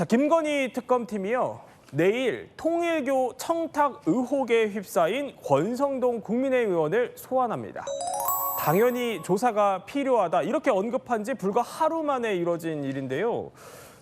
자, 김건희 특검팀이요. 내일 통일교 청탁 의혹에 휩싸인 권성동 국민의힘 의원을 소환합니다. 당연히 조사가 필요하다. 이렇게 언급한 지 불과 하루 만에 이뤄진 일인데요.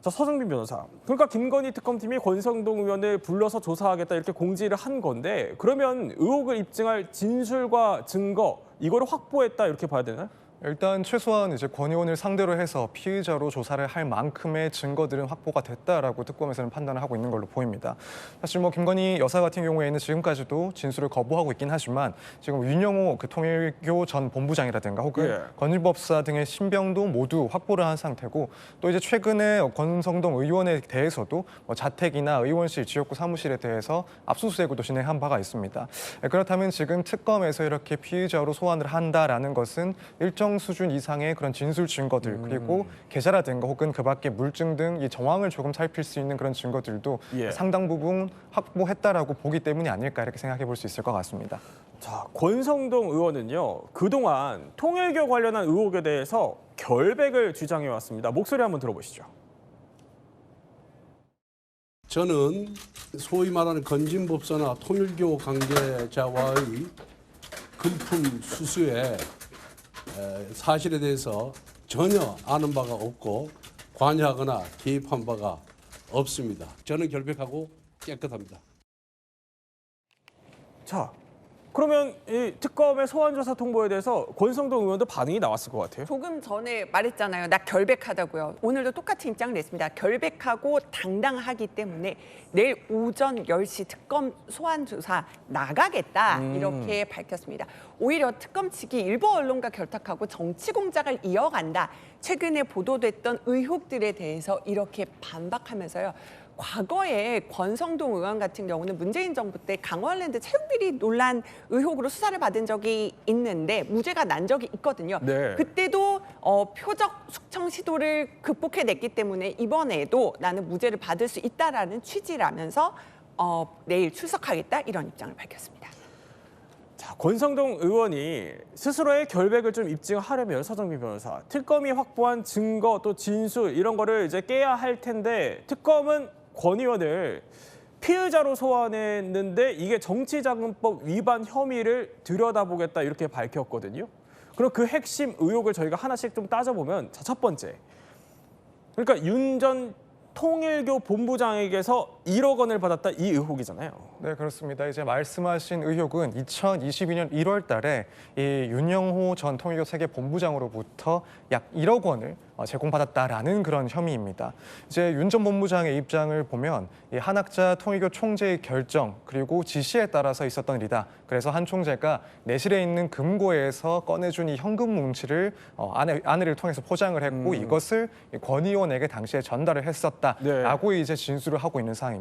자, 서정빈 변호사. 그러니까 김건희 특검팀이 권성동 의원을 불러서 조사하겠다 이렇게 공지를 한 건데 그러면 의혹을 입증할 진술과 증거 이거를 확보했다 이렇게 봐야 되나요? 일단 최소한 이제 권 의원을 상대로 해서 피의자로 조사를 할 만큼의 증거들은 확보가 됐다라고 특검에서는 판단을 하고 있는 걸로 보입니다. 사실 뭐 김건희 여사 같은 경우에는 지금까지도 진술을 거부하고 있긴 하지만 지금 윤영호 그 통일교 전 본부장이라든가 혹은 예. 건일법사 등의 신병도 모두 확보를 한 상태고 또 이제 최근에 권성동 의원에 대해서도 뭐 자택이나 의원실 지역구 사무실에 대해서 압수수색도 진행한 바가 있습니다. 예, 그렇다면 지금 특검에서 이렇게 피의자로 소환을 한다라는 것은 일정 수준 이상의 그런 진술 증거들 그리고 계좌라든가 혹은 그 밖에 물증 등 이 정황을 조금 살필 수 있는 그런 증거들도 예. 상당 부분 확보했다라고 보기 때문이 아닐까 이렇게 생각해 볼 수 있을 것 같습니다. 자, 권성동 의원은요. 그동안 통일교 관련한 의혹에 대해서 결백을 주장해 왔습니다. 목소리 한번 들어보시죠. 저는 소위 말하는 건진법사나 통일교 관계자와의 금품 수수의 에, 사실에 대해서 전혀 아는 바가 없고 관여하거나 개입한 바가 없습니다. 저는 결백하고 깨끗합니다. 자, 그러면 이 특검의 소환 조사 통보에 대해서 권성동 의원도 반응이 나왔을 것 같아요. 조금 전에 말했잖아요. 나 결백하다고요. 오늘도 똑같은 입장을 냈습니다. 결백하고 당당하기 때문에 내일 오전 10시 특검 소환 조사 나가겠다 이렇게 밝혔습니다. 오히려 특검 측이 일부 언론과 결탁하고 정치 공작을 이어간다. 최근에 보도됐던 의혹들에 대해서 이렇게 반박하면서요. 과거에 권성동 의원 같은 경우는 문재인 정부 때 강원랜드 채용 비리 논란 의혹으로 수사를 받은 적이 있는데 무죄가 난 적이 있거든요. 네. 그때도 어, 표적 숙청 시도를 극복해냈기 때문에 이번에도 나는 무죄를 받을 수 있다라는 취지라면서 어, 내일 출석하겠다 이런 입장을 밝혔습니다. 자, 권성동 의원이 스스로의 결백을 좀 입증하려면 서정민 변호사 특검이 확보한 증거 또 진술 이런 거를 이제 깨야 할 텐데 특검은 권 의원을 피의자로 소환했는데 이게 정치자금법 위반 혐의를 들여다보겠다 이렇게 밝혔거든요. 그럼 그 핵심 의혹을 저희가 하나씩 좀 따져보면 자, 첫 번째 그러니까 윤 전 통일교 본부장에게서 1억 원을 받았다 이 의혹이잖아요. 네 그렇습니다. 이제 말씀하신 의혹은 2022년 1월 달에 이 윤영호 전 통일교 세계 본부장으로부터 약 1억 원을 어, 제공받았다라는 그런 혐의입니다. 이제 윤 전 본부장의 입장을 보면 이 한학자 통일교 총재의 결정 그리고 지시에 따라서 있었던 일이다. 그래서 한 총재가 내실에 있는 금고에서 꺼내준 이 현금 뭉치를 어, 아내, 아내를 통해서 포장을 했고 이것을 이권 의원에게 당시에 전달을 했었다라고 이제 진술을 하고 있는 상황입니다.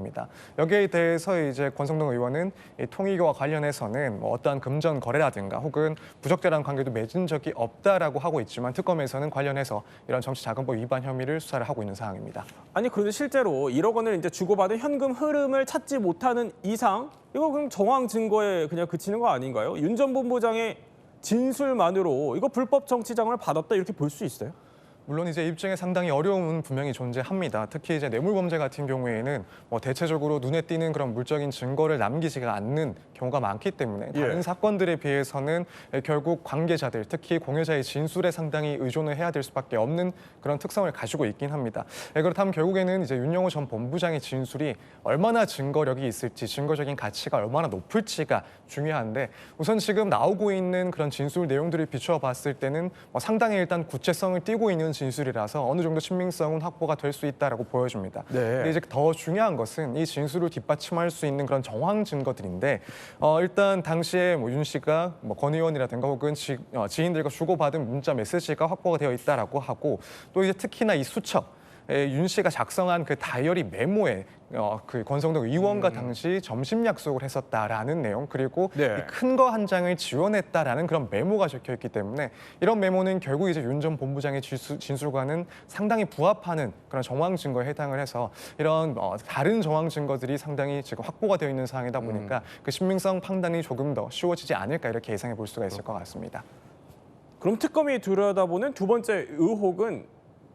여기에 대해서 이제 권성동 의원은 이 통일교와 관련해서는 뭐 어떠한 금전 거래라든가 혹은 부적절한 관계도 맺은 적이 없다라고 하고 있지만 특검에서는 관련해서 이런 정치자금법 위반 혐의를 수사를 하고 있는 상황입니다. 아니 그런데 실제로 1억 원을 이제 주고받은 현금 흐름을 찾지 못하는 이상 이거 그럼 정황 증거에 그냥 그치는 거 아닌가요? 윤 전 본부장의 진술만으로 이거 불법 정치자금을 받았다 이렇게 볼 수 있어요? 물론 이제 입증에 상당히 어려움은 분명히 존재합니다. 특히 이제 뇌물 범죄 같은 경우에는 뭐 대체적으로 눈에 띄는 그런 물적인 증거를 남기지가 않는 경우가 많기 때문에 다른 예. 사건들에 비해서는 결국 관계자들, 특히 공여자의 진술에 상당히 의존을 해야 될 수밖에 없는 그런 특성을 가지고 있긴 합니다. 예, 그렇다면 결국에는 이제 윤영호 전 본부장의 진술이 얼마나 증거력이 있을지, 증거적인 가치가 얼마나 높을지가 중요한데 우선 지금 나오고 있는 그런 진술 내용들을 비추어 봤을 때는 뭐 상당히 일단 구체성을 띠고 있는 진술이라서 어느 정도 신빙성은 확보가 될 수 있다라고 보여집니다. 네. 근데 이제 더 중요한 것은 이 진술을 뒷받침할 수 있는 그런 정황 증거들인데 어, 일단 당시에 뭐 윤 씨가 뭐권 의원이라든가 혹은 지, 어, 지인들과 주고받은 문자 메시지가 확보가 되어 있다라고 하고 또 이제 특히나 이 수첩 에, 윤 씨가 작성한 그 다이어리 메모에 어, 그 권성동 의원과 당시 점심 약속을 했었다라는 내용 그리고 네. 큰 거 한 장을 지원했다라는 그런 메모가 적혀 있기 때문에 이런 메모는 결국 이제 윤 전 본부장의 진술, 진술과는 상당히 부합하는 그런 정황 증거에 해당을 해서 이런 어, 다른 정황 증거들이 상당히 지금 확보가 되어 있는 상황이다 보니까 그 신빙성 판단이 조금 더 쉬워지지 않을까 이렇게 예상해 볼 수가 있을 것 같습니다. 그럼 특검이 들여다보는 두 번째 의혹은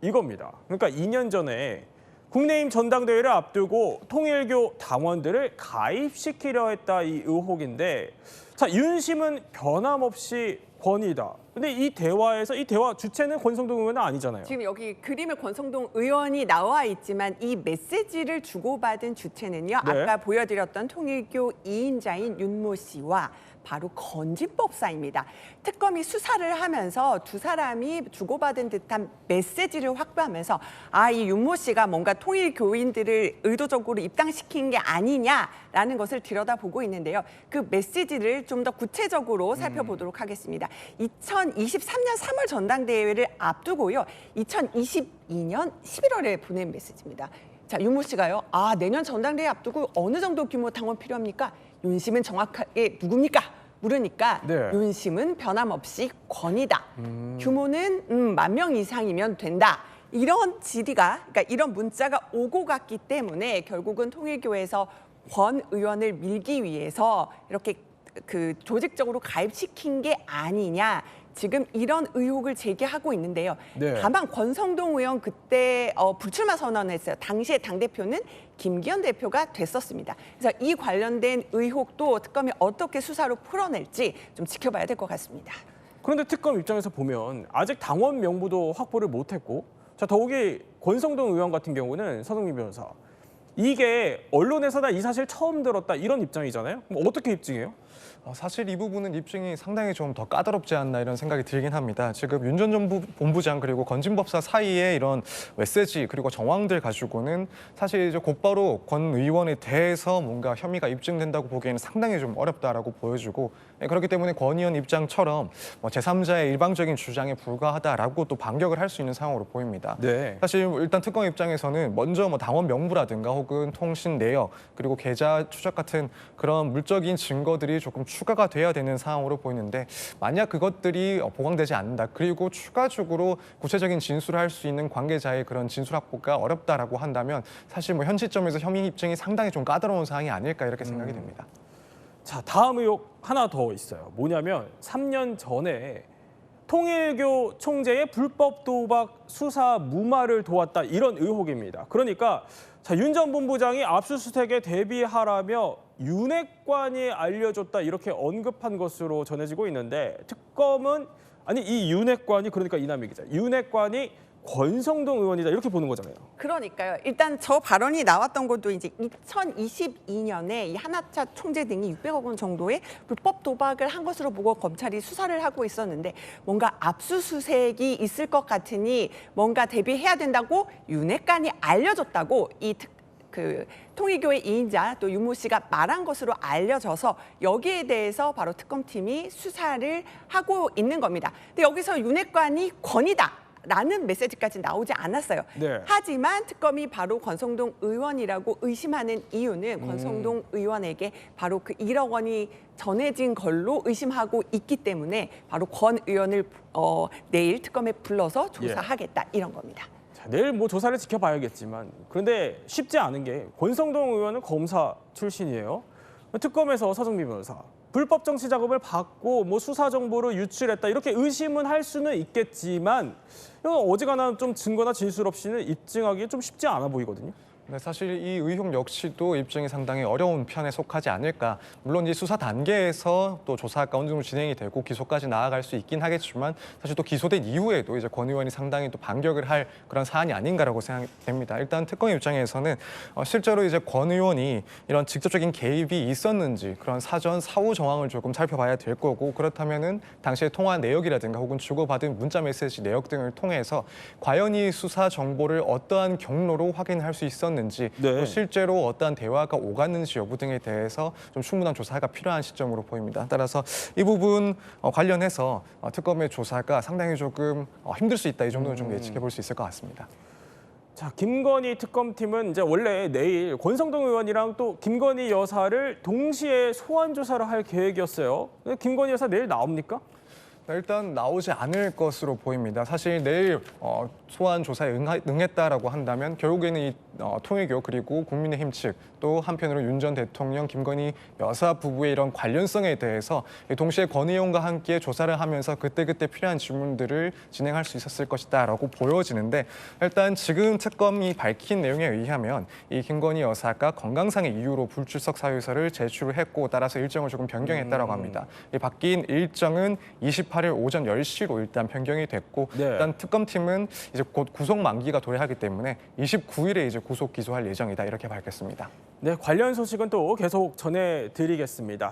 이겁니다. 그러니까 2년 전에 국내임 전당대회를 앞두고 통일교 당원들을 가입시키려 했다 이 의혹인데 자 윤심은 변함없이 권위다. 근데 이 대화에서 이 대화 주체는 권성동 의원은 아니잖아요. 지금 여기 그림에 권성동 의원이 나와 있지만 이 메시지를 주고받은 주체는요. 네. 아까 보여드렸던 통일교 2인자인 윤모 씨와 바로 건진법사입니다. 특검이 수사를 하면서 두 사람이 주고받은 듯한 메시지를 확보하면서 아, 이 윤모 씨가 뭔가 통일 교인들을 의도적으로 입당시킨 게 아니냐라는 것을 들여다보고 있는데요. 그 메시지를 좀 더 구체적으로 살펴보도록 하겠습니다. 2023년 3월 전당대회를 앞두고요. 2022년 11월에 보낸 메시지입니다. 자, 윤모 씨가요. 아, 내년 전당대회 앞두고 어느 정도 규모 당원 필요합니까? 윤심은 정확하게 누굽니까? 물으니까 네. 윤심은 변함없이 권이다. 규모는 음, 만 명 이상이면 된다. 이런 질의가, 그러니까 이런 문자가 오고 갔기 때문에 결국은 통일교에서 권 의원을 밀기 위해서 이렇게 그 조직적으로 가입시킨 게 아니냐. 지금 이런 의혹을 제기하고 있는데요. 네. 다만 권성동 의원 그때 어, 불출마 선언했어요. 당시에 당 대표는 김기현 대표가 됐었습니다. 그래서 이 관련된 의혹도 특검이 어떻게 수사로 풀어낼지 좀 지켜봐야 될 것 같습니다. 그런데 특검 입장에서 보면 아직 당원 명부도 확보를 못했고 자 더욱이 권성동 의원 같은 경우는 서동민 변호사 이게 언론에서 나 이 사실 처음 들었다 이런 입장이잖아요. 어떻게 입증해요? 어, 사실 이 부분은 입증이 상당히 좀 더 까다롭지 않나 이런 생각이 들긴 합니다. 지금 윤 전 정부 본부장 그리고 건진법사 사이에 이런 메시지 그리고 정황들 가지고는 사실 이제 곧바로 권 의원에 대해서 뭔가 혐의가 입증된다고 보기에는 상당히 좀 어렵다라고 보여지고 예, 그렇기 때문에 권 의원 입장처럼 뭐 제3자의 일방적인 주장에 불과하다라고 또 반격을 할 수 있는 상황으로 보입니다. 네. 사실 일단 특검 입장에서는 먼저 뭐 당원 명부라든가 혹은 통신 내역 그리고 계좌 추적 같은 그런 물적인 증거들이 조금 추가가 돼야 되는 상황으로 보이는데 만약 그것들이 어, 보강되지 않는다 그리고 추가적으로 구체적인 진술을 할 수 있는 관계자의 그런 진술 확보가 어렵다라고 한다면 사실 뭐 현 시점에서 혐의 입증이 상당히 좀 까다로운 상황이 아닐까 이렇게 생각이 됩니다. 자 다음 의혹 하나 더 있어요. 뭐냐면 3년 전에 통일교 총재의 불법 도박 수사 무마를 도왔다 이런 의혹입니다. 그러니까 윤 전 본부장이 압수수색에 대비하라며 윤핵관이 알려줬다 이렇게 언급한 것으로 전해지고 있는데 특검은 아니 이 윤핵관이 그러니까 이남희 기자 윤핵관이 권성동 의원이다 이렇게 보는 거잖아요. 그러니까요. 일단 저 발언이 나왔던 것도 이제 2022년에 이 하나차 총재 등이 600억 원 정도의 불법 도박을 한 것으로 보고 검찰이 수사를 하고 있었는데 뭔가 압수수색이 있을 것 같으니 뭔가 대비해야 된다고 윤핵관이 알려줬다고 이 특, 그 통일교회 이인자 또 윤모 씨가 말한 것으로 알려져서 여기에 대해서 바로 특검팀이 수사를 하고 있는 겁니다. 근데 여기서 윤핵관이 권이다. 라는 메시지까지 나오지 않았어요. 네. 하지만 특검이 바로 권성동 의원이라고 의심하는 이유는 권성동 의원에게 바로 그 1억 원이 전해진 걸로 의심하고 있기 때문에 바로 권 의원을 어, 내일 특검에 불러서 조사하겠다 이런 겁니다. 자, 내일 뭐 조사를 지켜봐야겠지만 그런데 쉽지 않은 게 권성동 의원은 검사 출신이에요. 특검에서 서정미 변호사 불법 정치 작업을 받고 뭐 수사 정보를 유출했다 이렇게 의심은 할 수는 있겠지만 이건 어지간한 좀 증거나 진술 없이는 입증하기 좀 쉽지 않아 보이거든요. 네, 사실 이 의혹 역시도 입증이 상당히 어려운 편에 속하지 않을까. 물론 이 수사 단계에서 또 조사가 어느 정도 진행이 되고 기소까지 나아갈 수 있긴 하겠지만 사실 또 기소된 이후에도 이제 권 의원이 상당히 또 반격을 할 그런 사안이 아닌가라고 생각됩니다. 일단 특검 입장에서는 어, 실제로 이제 권 의원이 이런 직접적인 개입이 있었는지 그런 사전 사후 정황을 조금 살펴봐야 될 거고 그렇다면은 당시의 통화 내역이라든가 혹은 주고받은 문자 메시지 내역 등을 통해서 과연 이 수사 정보를 어떠한 경로로 확인할 수 있었는지 네. 또 실제로 어떠한 대화가 오갔는지 여부 등에 대해서 좀 충분한 조사가 필요한 시점으로 보입니다. 따라서 이 부분 어, 관련해서 어, 특검의 조사가 상당히 조금 어, 힘들 수 있다 이 정도는 좀 예측해 볼 수 있을 것 같습니다. 자, 김건희 특검팀은 이제 원래 내일 권성동 의원이랑 또 김건희 여사를 동시에 소환 조사를 할 계획이었어요. 김건희 여사 내일 나옵니까? 네, 일단 나오지 않을 것으로 보입니다. 사실 내일 어, 소환 조사에 응했다라고 한다면 결국에는 이 어, 통일교 그리고 국민의힘 측 또 한편으로 윤 전 대통령 김건희 여사 부부의 이런 관련성에 대해서 동시에 권의용과 함께 조사를 하면서 그때그때 필요한 질문들을 진행할 수 있었을 것이다라고 보여지는데 일단 지금 특검이 밝힌 내용에 의하면 이 김건희 여사가 건강상의 이유로 불출석 사유서를 제출을 했고 따라서 일정을 조금 변경했다라고 합니다. 이 바뀐 일정은 28일 오전 10시로 일단 변경이 됐고 네. 일단 특검팀은 이제 곧 구속 만기가 도래하기 때문에 29일에 이제 구속 기소할 예정이다 이렇게 밝혔습니다. 네, 관련 소식은 또 계속 전해드리겠습니다.